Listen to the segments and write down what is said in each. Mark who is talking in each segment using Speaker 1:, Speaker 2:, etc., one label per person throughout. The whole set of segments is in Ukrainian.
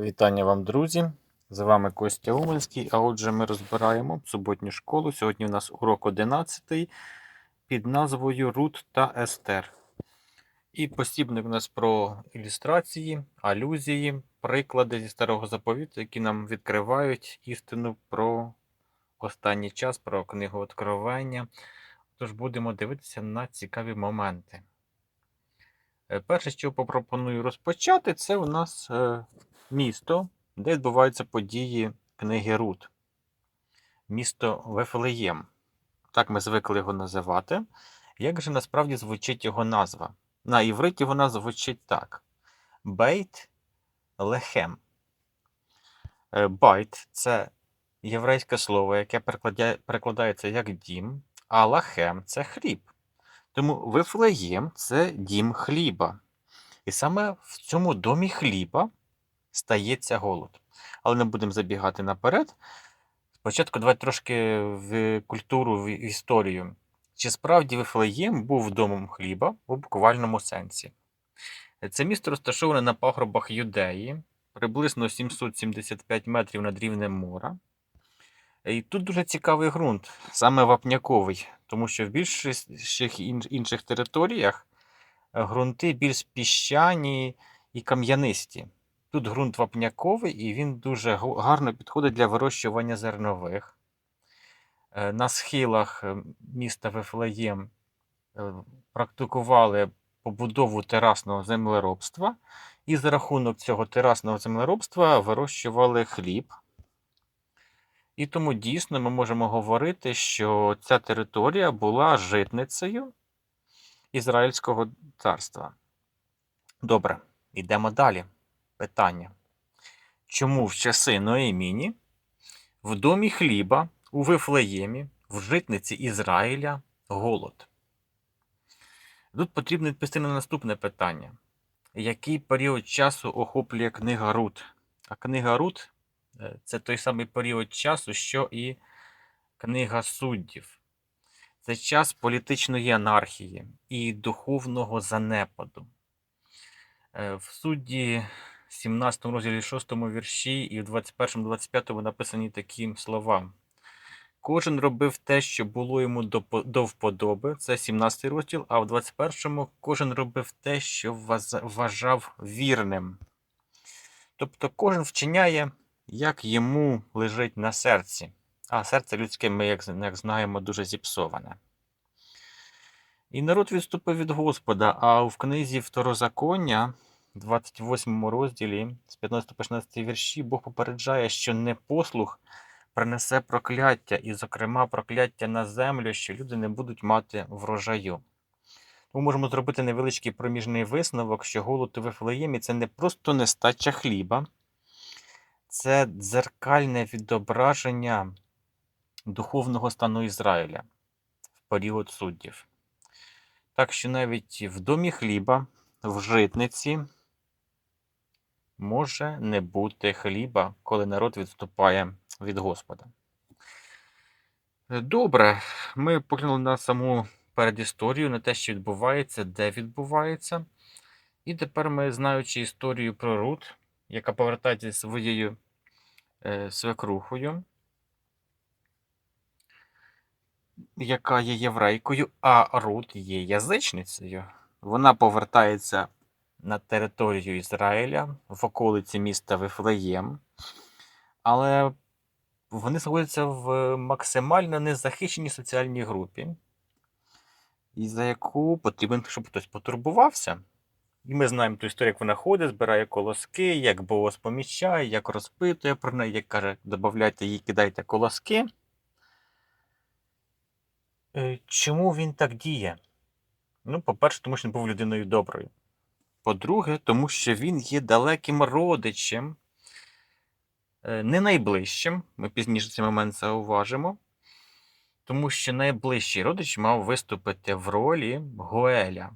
Speaker 1: Вітання вам, друзі! З вами Костя Уманський. А отже, ми розбираємо суботню школу. Сьогодні у нас урок 11 під назвою Рут та Естер. І посібник у нас про ілюстрації, алюзії, приклади зі старого заповіту, які нам відкривають істину про останній час, про книгу Откровення. Тож будемо дивитися на цікаві моменти. Е, Перше, що попропоную розпочати, це у нас е, місто, де відбуваються події книги Рут. Місто Вефлеєм. Так ми звикли його називати. Як же насправді звучить його назва? На івриті вона звучить так: Бейт Лехем. Е, Байт це єврейське слово, яке перекладається як дім, а лахем це хліб. Тому Вифлеєм це дім хліба. І саме в цьому домі хліба стається голод. Але не будемо забігати наперед. Спочатку давайте трошки в культуру, в історію. Чи справді Вифлеєм був домом хліба у буквальному сенсі? Це місто розташоване на пагорбах Юдеї, приблизно 775 метрів над рівнем мора. І тут дуже цікавий ґрунт, саме вапняковий, тому що в більших інших територіях ґрунти більш піщані і кам'янисті. Тут ґрунт вапняковий і він дуже гарно підходить для вирощування зернових. Е, На схилах е, міста Вифлеєм е, практикували побудову терасного землеробства, і за рахунок цього терасного землеробства вирощували хліб. І тому дійсно ми можемо говорити, що ця територія була житницею Ізраїльського царства. Добре, йдемо далі. Питання. Чому в часи Ноеміні в домі хліба у Вифлеємі, в житниці Ізраїля голод? Тут потрібно відповісти на наступне питання. Який період часу охоплює книга Рут? А книга Рут Е, Це той самий період часу, що і книга суддів. Це час політичної анархії і духовного занепаду. Е, В судді 17 розділі 6 вірші і в 21-25 написані такі слова. Кожен робив те, що було йому до вподоби, це 17 розділ, а в 21-му кожен робив те, що вважав вірним. Тобто кожен вчиняє як йому лежить на серці. А серце людське, ми, як, як знаємо, дуже зіпсоване. І народ відступив від Господа, а в книзі Второзаконня, 28 розділі, з 15 по 16 вірші, Бог попереджає, що непослух принесе прокляття, і, зокрема, прокляття на землю, що люди не будуть мати врожаю. Ми можемо зробити невеличкий проміжний висновок, що голод у Вифлеємі це не просто нестача хліба, це дзеркальне відображення духовного стану Ізраїля в період суддів. Так що навіть в домі хліба, в житниці може не бути хліба, коли народ відступає від Господа. Е, Добре, ми поглянули на саму передісторію, на те, що відбувається, де відбувається. І тепер ми, знаючи історію про Рут, яка повертається своєю е, свекрухою, яка є єврейкою, а Рут є язичницею. Вона повертається на територію Ізраїля в околиці міста Вифлеєм, але вони знаходяться в максимально незахищеній соціальній групі, і за яку потрібен, щоб хтось потурбувався. І ми знаємо ту історію, як вона ходить, збирає колоски, як Бог помічає, як розпитує про неї, як каже, додавайте їй, кидайте колоски. Е, Чому він так діє? Ну, по-перше, тому що він був людиною доброю. По-друге, тому що він є далеким родичем, е, не найближчим, ми пізніше цей момент зауважимо, тому що найближчий родич мав виступити в ролі Гоеля.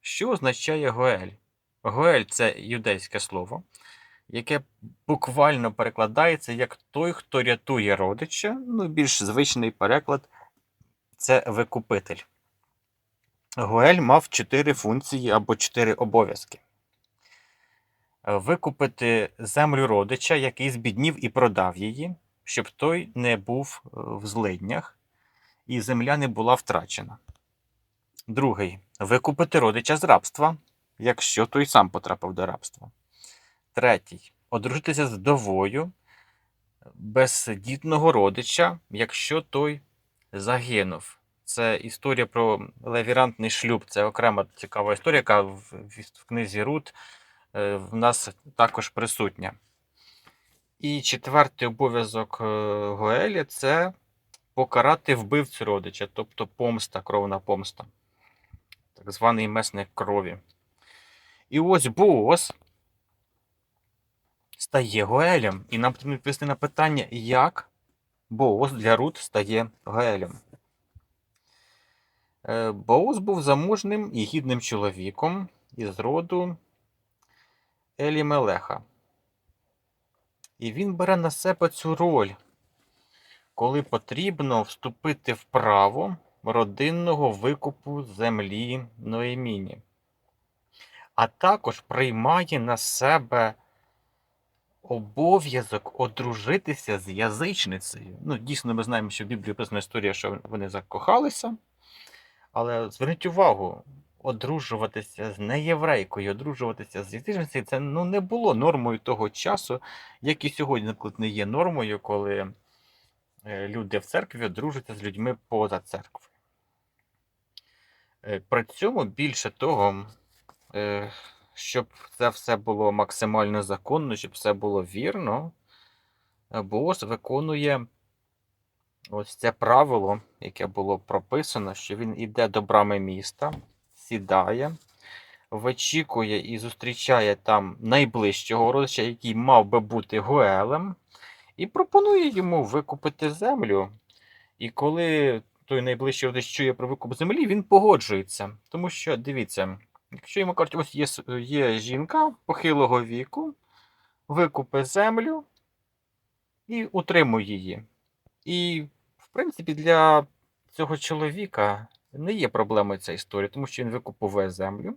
Speaker 1: Що означає Гоель? Гоель це юдейське слово, яке буквально перекладається як той, хто рятує родича. Ну, більш звичний переклад це викупитель. Гоель мав чотири функції або чотири обов'язки. е, викупити землю родича, який збіднів і продав її, щоб той не був е, в злиднях і земля не була втрачена. Другий викупити родича з рабства, якщо той сам потрапив до рабства. Третій одружитися з вдовою бездітного родича, якщо той загинув. Це історія про левірантний шлюб. Це окрема цікава історія, яка в, в, книзі Рут е, в нас також присутня. І четвертий обов'язок е, Гоелі це покарати вбивцю родича, тобто помста, кровна помста, так званий месник крові. І ось Боос стає Гоелем. І нам потрібно відповісти на питання, як Боос для Рут стає Гоелем. Е, Боос був заможним і гідним чоловіком із роду Елімелеха. І він бере на себе цю роль, коли потрібно вступити в право родинного викупу землі Ноеміні, а також приймає на себе обов'язок одружитися з язичницею. Ну, дійсно, ми знаємо, що в Біблії описана історія, що вони закохалися. Але зверніть увагу, одружуватися з неєврейкою, одружуватися з язичницею, це ну, не було нормою того часу, як і сьогодні, наприклад, не є нормою, коли е, люди в церкві одружуються з людьми поза церквою. Е, При цьому більше того, е, щоб це все було максимально законно, щоб все було вірно, Бос виконує ось це правило, яке було прописано, що він іде до брами міста, сідає, вичікує і зустрічає там найближчого родича, який мав би бути Гоелем, і пропонує йому викупити землю. І коли той найближчий родич чує про викуп землі, він погоджується. Тому що, дивіться, якщо йому кажуть, ось є, є жінка похилого віку, викупи землю і утримуй її. І, принципі, для цього чоловіка не є проблемою ця історія, тому що він викуповує землю,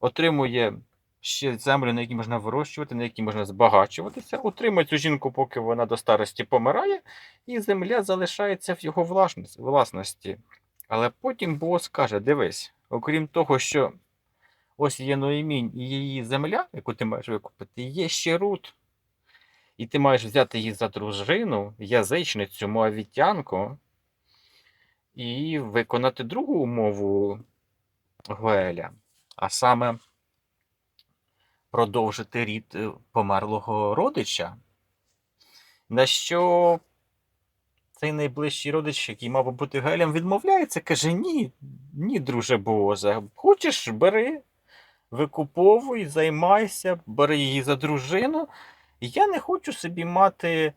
Speaker 1: отримує ще землю, на якій можна вирощувати, на якій можна збагачуватися, утримує цю жінку, поки вона до старості помирає, і земля залишається в його власності. Але потім бос каже: дивись, окрім того, що ось є Ноємінь і її земля, яку ти маєш викупити, є ще Рут. І ти маєш взяти її за дружину, язичницю, моавітянку, і виконати другу умову Гоеля, а саме продовжити рід е, померлого родича. На що цей найближчий родич, який мав би бути Гелем, відмовляється, каже: Ні, ні, друже Боже, хочеш, бери, викуповуй, займайся, бери її за дружину. Я не хочу собі мати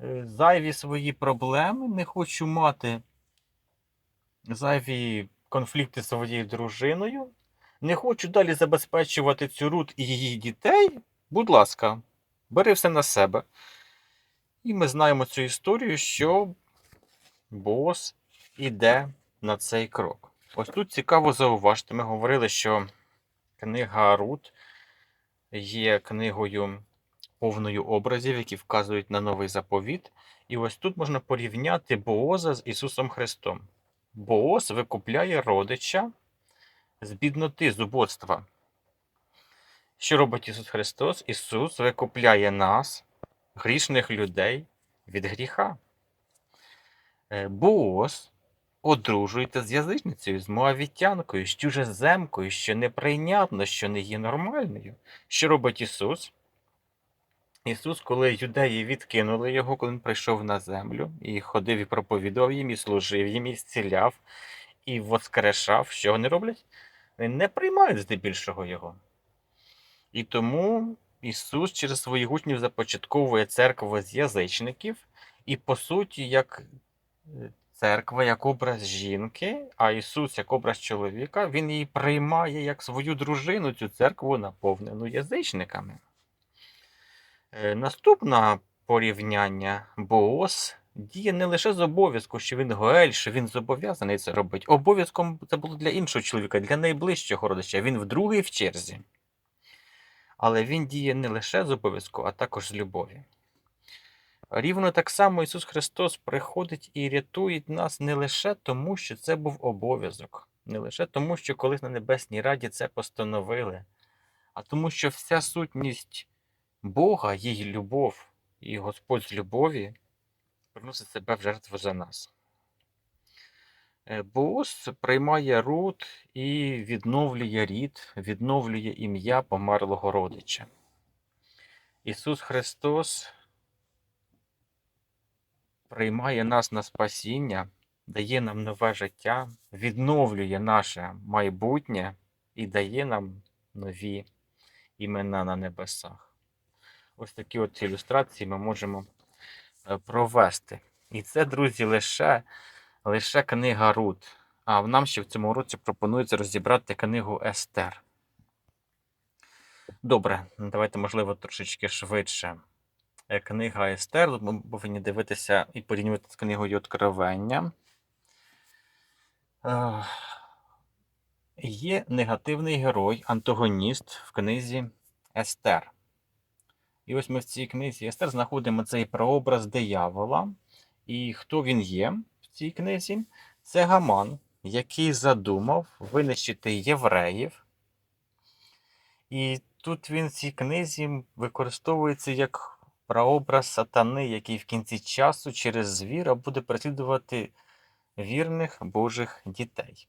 Speaker 1: е, зайві свої проблеми, не хочу мати зайві конфлікти з своєю дружиною. Не хочу далі забезпечувати цю Рут і її дітей. Будь ласка, бери все на себе. І ми знаємо цю історію, що бос іде на цей крок. Ось тут цікаво зауважити. Ми говорили, що книга Рут є книгою повною образів, які вказують на новий заповіт. І ось тут можна порівняти Бооза з Ісусом Христом. Бооз викупляє родича з бідноти, з убоцтва. Що робить Ісус Христос? Ісус викупляє нас, грішних людей, від гріха. Е, Бооз одружується з язичницею, з моавітянкою, з чужеземкою, що неприйнятно, що не є нормальною. Що робить Ісус? Ісус, коли юдеї відкинули його, коли він прийшов на землю і ходив і проповідував їм, і служив їм, і зціляв, і воскрешав, що вони роблять? Вони не приймають здебільшого його. І тому Ісус через своїх учнів започатковує церкву з язичників, і по суті, як е, церква, як образ жінки, а Ісус як образ чоловіка, Він її приймає як свою дружину, цю церкву наповнену язичниками. Е, Наступне порівняння Боос діє не лише з обов'язку, що він Гоель, що він зобов'язаний це робити. Обов'язком це було для іншого чоловіка, для найближчого родича. Він в другий в черзі. Але він діє не лише з обов'язку, а також з любові. Рівно так само Ісус Христос приходить і рятує нас не лише тому, що це був обов'язок, не лише тому, що колись на Небесній Раді це постановили, а тому, що вся сутність Бога, її любов, і Господь з любові приносить себе в жертву за нас. Е, Боос приймає руд і відновлює рід, відновлює ім'я померлого родича. Ісус Христос приймає нас на спасіння, дає нам нове життя, відновлює наше майбутнє і дає нам нові імена на небесах. Ось такі от ілюстрації ми можемо е, провести. І це, друзі, лише, лише книга Рут. А нам ще в цьому році пропонується розібрати книгу Естер. Добре, давайте, можливо, трошечки швидше. Е, Книга Естер. Ми повинні дивитися і порівнювати з книгою Откровення. Е, Є негативний герой, антагоніст в книзі Естер. І ось ми в цій книзі Естер знаходимо цей прообраз диявола. І хто він є в цій книзі? Це Гаман, який задумав винищити євреїв. І тут він в цій книзі використовується як прообраз сатани, який в кінці часу через звіра буде переслідувати вірних Божих дітей.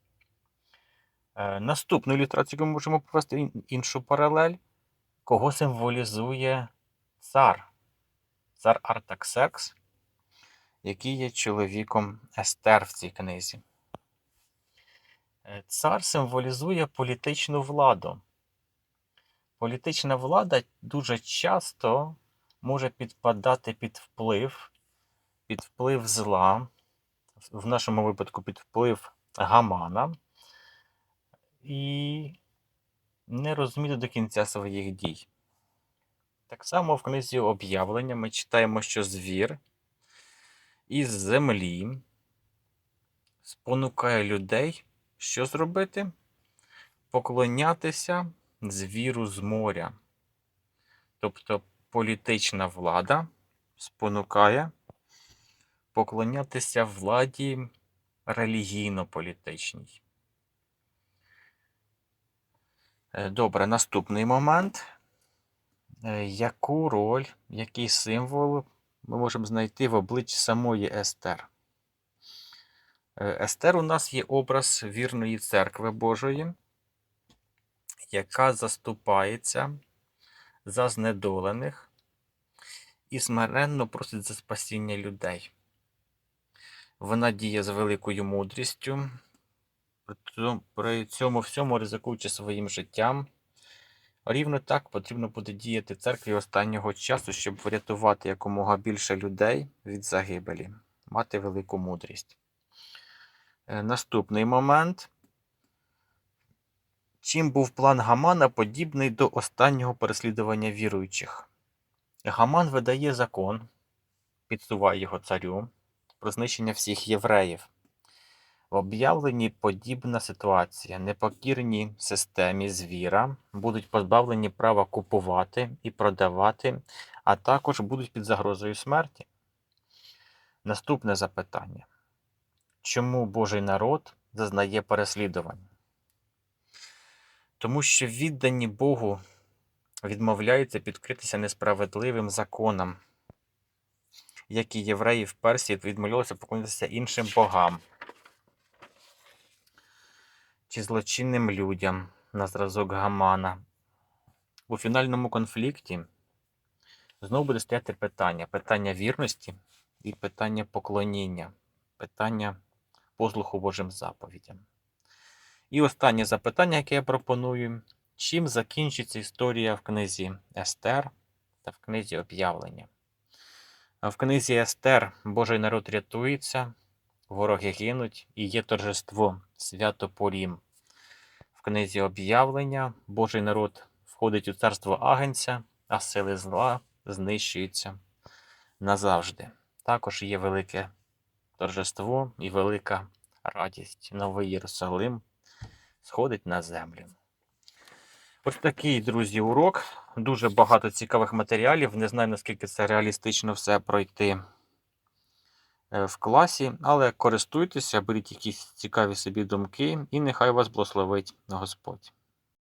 Speaker 1: Е, Наступну ілюстрацію ми можемо провести іншу паралель. Кого символізує цар? Цар Артаксеркс, який є чоловіком Естер в цій книзі. Е, Цар символізує політичну владу. Політична влада дуже часто може підпадати під вплив, під вплив зла, в нашому випадку під вплив Гамана, і не розуміти до кінця своїх дій. Так само в книзі об'явлення ми читаємо, що звір із землі спонукає людей, що зробити? Поклонятися звіру з моря. Тобто політична влада спонукає поклонятися владі релігійно-політичній. Е, Добре, наступний момент. Е, Яку роль, який символ ми можемо знайти в обличчі самої Естер? Е, Естер у нас є образ вірної церкви Божої, яка заступається за знедолених і смиренно просить за спасіння людей. Вона діє з великою мудрістю, при цьому- всьому ризикуючи своїм життям. Рівно так потрібно буде діяти церкві останнього часу, щоб врятувати якомога більше людей від загибелі, мати велику мудрість. Е, Наступний момент. Чим був план Гамана подібний до останнього переслідування віруючих? Гаман видає закон, підсуває його царю про знищення всіх євреїв. В об'явленні подібна ситуація. Непокірні системі звіра будуть позбавлені права купувати і продавати, а також будуть під загрозою смерті. Наступне запитання. Чому Божий народ зазнає переслідувань? Тому що віддані Богу відмовляються підкритися несправедливим законам, як і євреї в Персії відмовлялися поклонитися іншим богам чи злочинним людям на зразок Гамана. У фінальному конфлікті знову буде стояти питання: питання вірності і питання поклоніння, питання послуху Божим заповідям. І останнє запитання, яке я пропоную: чим закінчиться історія в книзі Естер та в книзі Об'явлення? В книзі Естер Божий народ рятується, вороги гинуть і є торжество свято Порім. В книзі Об'явлення Божий народ входить у царство Агенця, а сили зла знищуються назавжди. Також є велике торжество і велика радість. Новий Єрусалим сходить на землю. Ось такий, друзі, урок. Дуже багато цікавих матеріалів. Не знаю, наскільки це реалістично все пройти в класі, але користуйтеся, беріть якісь цікаві собі думки, і нехай вас благословить Господь.